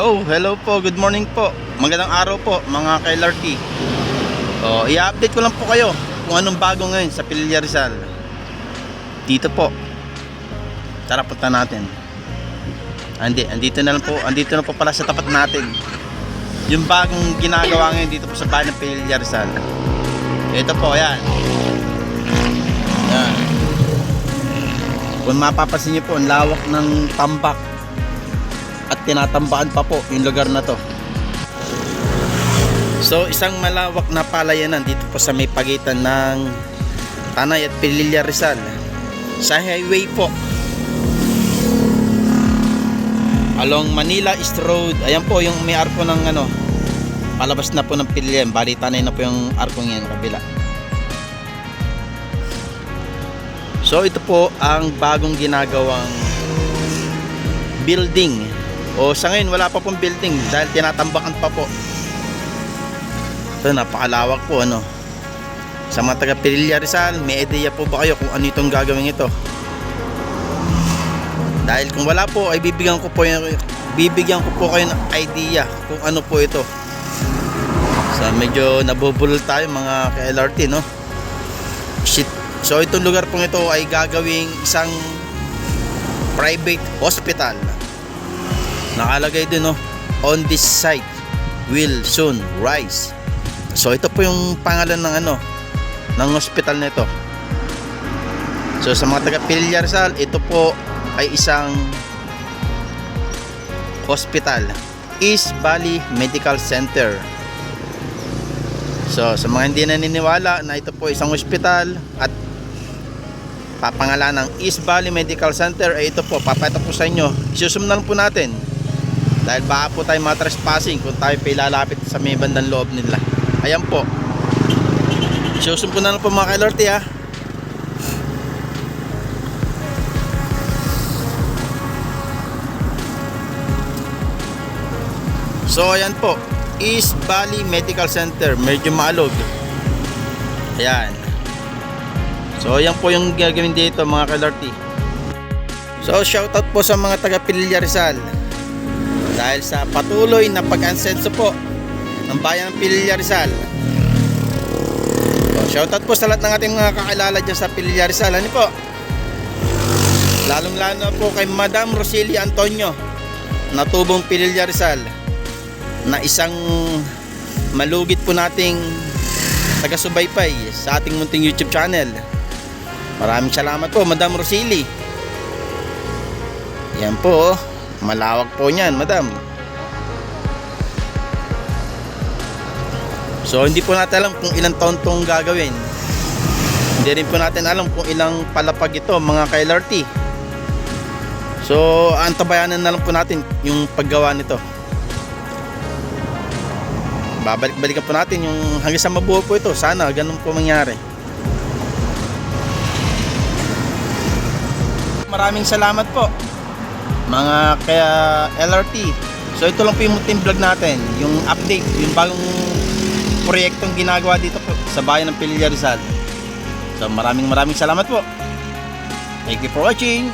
So, hello po, good morning po. Magandang araw po, mga ka-LRT. O, i-update ko lang po kayo kung anong bago ngayon sa Pilya Rizal. Dito po. Tara, punta natin. Andi, andito na lang po, andito na po pala sa tapat natin. Yung bagong ginagawa ngayon dito po sa bayan ng Pilya Rizal. Ito po, ayan. Ayan. Kung mapapansin niyo po, ang lawak ng tambak at tinatambaan pa po yung lugar na to. So isang malawak na palayanan dito po sa may pagitan ng Tanay at Pililla Rizal. Sa highway po. Along Manila East Road. Ayan po yung may arko ng ano palabas na po ng Pililla bali Tanay na po yung arko ngayon kabila. So ito po ang bagong ginagawang building o sa ngayon wala pa pong building dahil tinatambakan pa po. So napakalawak po ano. Sa mga taga Pililla Rizal, may idea po ba kayo kung ano itong gagawin ito? Dahil kung wala po ay bibigyan ko po yung, bibigyan ko po kayo ng idea kung ano po ito. So medyo nabubulol tayo mga ka-LRT no. Shit. So itong lugar pong ito ay gagawing isang private hospital nakalagay din no on this site will soon rise. So ito po yung pangalan ng ano ng hospital na ito so sa mga taga Pilya Rizal ito po ay isang hospital East Valley Medical Center. So sa mga hindi naniniwala na ito po isang hospital at papangalan ng East Valley Medical Center ay ito po papayata po sa inyo isusumnan po natin dahil baka po tayo matrespassing kung tayo pa ilalapit sa may bandang loob nila. Ayan po. Isusum ko na lang po mga ka-LRT ha? So ayan po. East Valley Medical Center. Medyo maalog. Ayan. So yan po yung gagawin dito mga ka-LRT. So shoutout po sa mga taga Pililla Rizal. Dahil sa patuloy na pag-ansenso po ng bayan ng Pililla Rizal. So shoutout po sa lahat ng ating mga kakilala dyan sa Pililla Rizal. Ano po? Lalong lalo po kay Madam Roselia Antonio na tubong Rizal na isang malugit po nating taga-subaybay sa ating munting YouTube channel. Maraming salamat po, Madam Rosili. Yan po, oh. Malawak po niyan, Madam. So, hindi po natin alam kung ilang taon tong gagawin. Hindi rin po natin alam kung ilang palapag ito, mga ka-LRT. So, antabayanan na lang po natin yung paggawa nito. Babalik-balikan po natin yung hanggang sa mabuo po ito. Sana ganun po mangyari. maraming salamat po mga kaya LRT so ito lang po yung team vlog natin. Yung update yung bagong proyektong ginagawa dito po sa bayan ng Pililla Rizal so maraming maraming salamat po. Thank you for watching